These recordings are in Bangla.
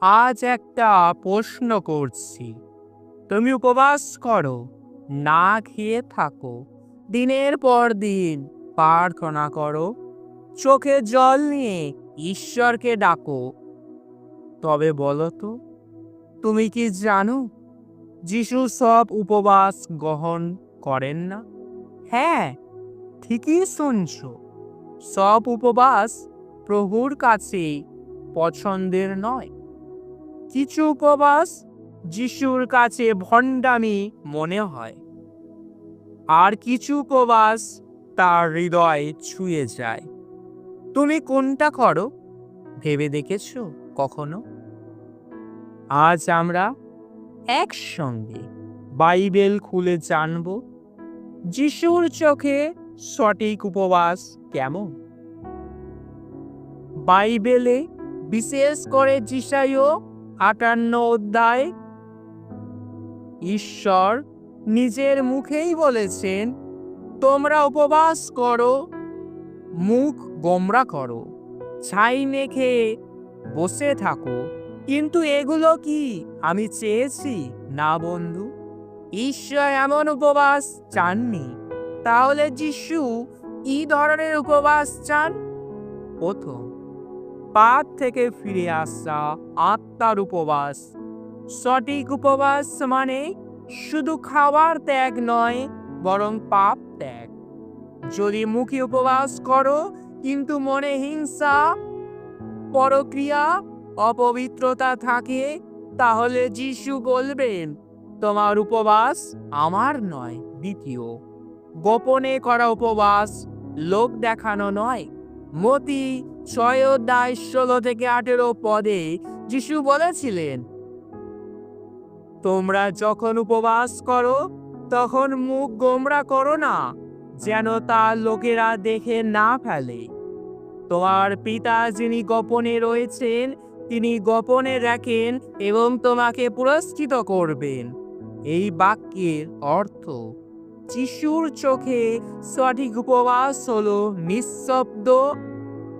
আজ একটা প্রশ্ন করছি। তুমি উপবাস করো, না খেয়ে থাকো। দিনের পর দিন প্রার্থনা করো, চোখে জল নিয়ে ঈশ্বরকে ডাকো। তবে বলো তো, তুমি কি জানো, যিশু সব উপবাস গ্রহণ করেন না? হ্যাঁ ঠিকই শুনছো। সব উপবাস প্রভুর কাছে পছন্দের নয়। কিছু উপবাস যিশুর কাছে ভণ্ডামি মনে হয়। আর কিছু উপবাস তার হৃদয় ছুঁয়ে যায়। তুমি কোনটা করো? ভেবে দেখেছ কখনো? আজ আমরা একসঙ্গে বাইবেল খুলে জানব, যিশুর চোখে সঠিক উপবাস কেমন? বাইবেলে বিশেষ করে যিশাইও আটান্ন অধ্যায়। ঈশ্বর নিজের মুখেই বলেছেন, তোমরা উপবাস করো, মুখ গোমরা করো, ছাই মেখে বসে থাকো। কিন্তু এগুলো কি আমি চেয়েছি না বন্ধু? ঈশ্বর এমন উপবাস চাননি। তাহলে যিশু কি ধরনের উপবাস চান? প্রথম পাপ থেকে ফিরে আসা আত্মার উপবাস। সঠিক উপবাস মানে শুধু খাবার ত্যাগ নয়, বরং পাপ ত্যাগ। যদি মুখে উপবাস করো, কিন্তু মনে হিংসা, পরক্রিয়া, অপবিত্রতা থাকে, তাহলে যিশু বলবেন, তোমার উপবাস আমার নয়, দ্বিতীয়। গোপনে করা উপবাস লোক দেখানো নয় মতি ছয় অধ্যায় ষোলো থেকে আঠেরো পদে যিশু বলেছিলেন, তোমরা যখন উপবাস করো, তখন মুখ গোমরা করো না, যেন তা লোকেরা দেখে না ফেলে। তোমার পিতা যিনি গোপনে রয়েছেন, তিনি গোপনে রাখেন এবং তোমাকে পুরস্কৃত করবেন। এই বাক্যের অর্থ যিশুর চোখে সঠিক উপবাস হলো নিঃশব্দ,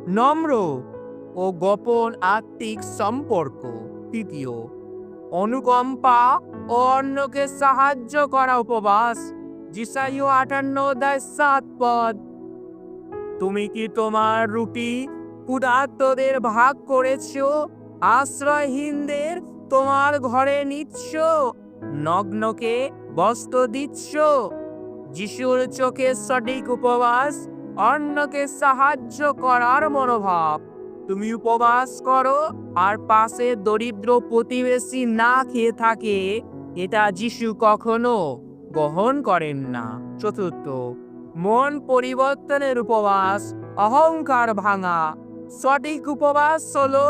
নম্র ও গোপন আত্মিক সম্পর্ক। তৃতীয়, অনুকম্পা ও অন্যকে সাহায্য করা উপবাস। জিসাইও আটান্ন অধ্যায় সাত পদ। তুমি কি তোমার রুটি ক্ষুধার্তদের ভাগ করেছ? আশ্রয়হীনদের তোমার ঘরে নিচ্ছ? নগ্নকে বস্ত্র দিচ্ছ? যিশুর চোখে সঠিক উপবাস, অন্যকে সাহায্য করার মনোভাব। তুমি উপবাস করো আর পাশে দরিদ্র প্রতিবেশী না খেয়ে থাকে, এটা যিশু কখনো গ্রহণ করেন না। চতুর্থ, মন পরিবর্তনের উপবাস, অহংকার ভাঙা। সঠিক উপবাস হলো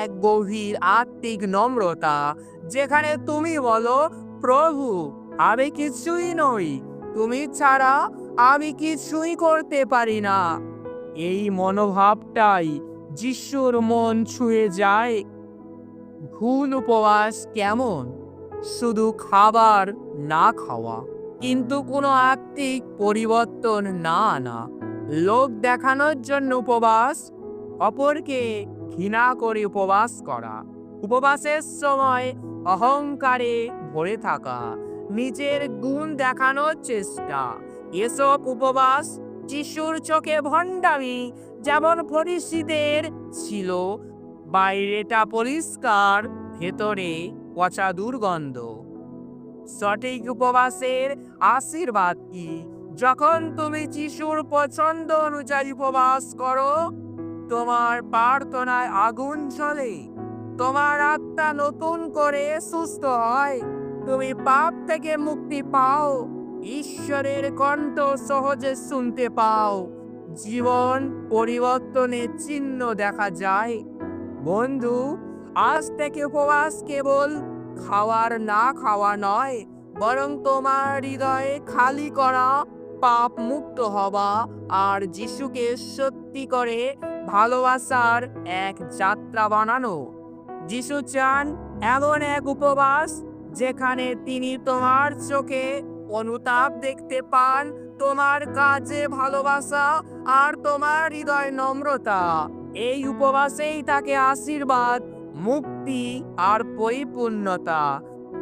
এক গভীর আত্মিক নম্রতা, যেখানে তুমি বলো, প্রভু, আমি কিছুই নই। তুমি ছাড়া আমি কিছুই করতে পারি না। এই মনোভাবটাই যিশুর মন ছুঁয়ে যায়। ভুল উপবাস কেমন? শুধু খাবার না খাওয়া, কিন্তু কোনো আত্মিক পরিবর্তন না আনা। লোক দেখানোর জন্য উপবাস, অপরকে ঘৃণা করে উপবাস করা। উপবাসের সময় অহংকারে ভরে থাকা। নিজের গুণ দেখানোর চেষ্টা। এসব উপবাস যিশুর চোখে ভণ্ডামি যেমন ফরিসিদের ছিল, বাইরেটা পরিষ্কার, ভেতরে পচা দুর্গন্ধ। সঠিক উপবাসের আশীর্বাদ কি? যখন তুমি যিশুর পছন্দ অনুযায়ী উপবাস করো, তোমার প্রার্থনায় আগুন চলে তোমার আত্মা নতুন করে সুস্থ হয়। তুমি পাপ থেকে মুক্তি পাও। ঈশ্বরের কণ্ঠ সহজে শুনতে পাও। জীবন পরিবর্তনের চিহ্ন দেখা যায়। বন্ধু, আজ থেকে উপবাস কেবল খাওয়ার না খাওয়া নয়, বরং তোমার হৃদয়ে খালি করা পাপ মুক্ত হওয়া আর যিশুকে সত্যি করে ভালোবাসার এক যাত্রা বানানো। যিশু চান এমন এক উপবাস যেখানে তিনি তোমার চোখে অনুতাপ দেখতে পান, তোমার কাজে ভালোবাসা আর তোমার হৃদয় নম্রতা। এই উপবাসেই তাকে আশীর্বাদ, মুক্তি আর পরিপূর্ণতা।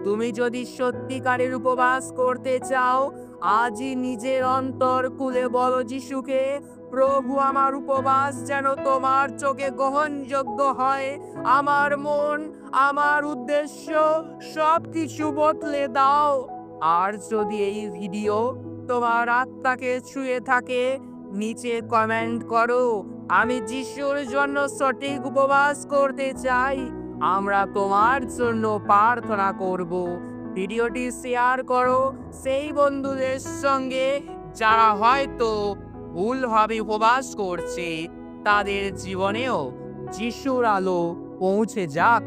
তুমি যদি সত্যিকারের উপবাস করতে চাও, আজই নিজের অন্তর খুলে বলো যিশুকে, প্রভু, আমার উপবাস যেন তোমার চোখে গ্রহণযোগ্য হয়, আমার মন আমার উদ্দেশ্য সব কিছু বদলে দাও। আর যদি এই ভিডিও তোমার আত্মাকে ছুঁয়ে থাকে, নিচে কমেন্ট করো, আমি যিশুর জন্য সঠিক উপবাস করতে চাই। আমরা তোমার জন্য প্রার্থনা করব। ভিডিওটি শেয়ার করো সেই বন্ধুদের সঙ্গে যারা হয়তো ভুলভাবে উপবাস করছে, তাদের জীবনেও যিশুর আলো পৌঁছে যাক।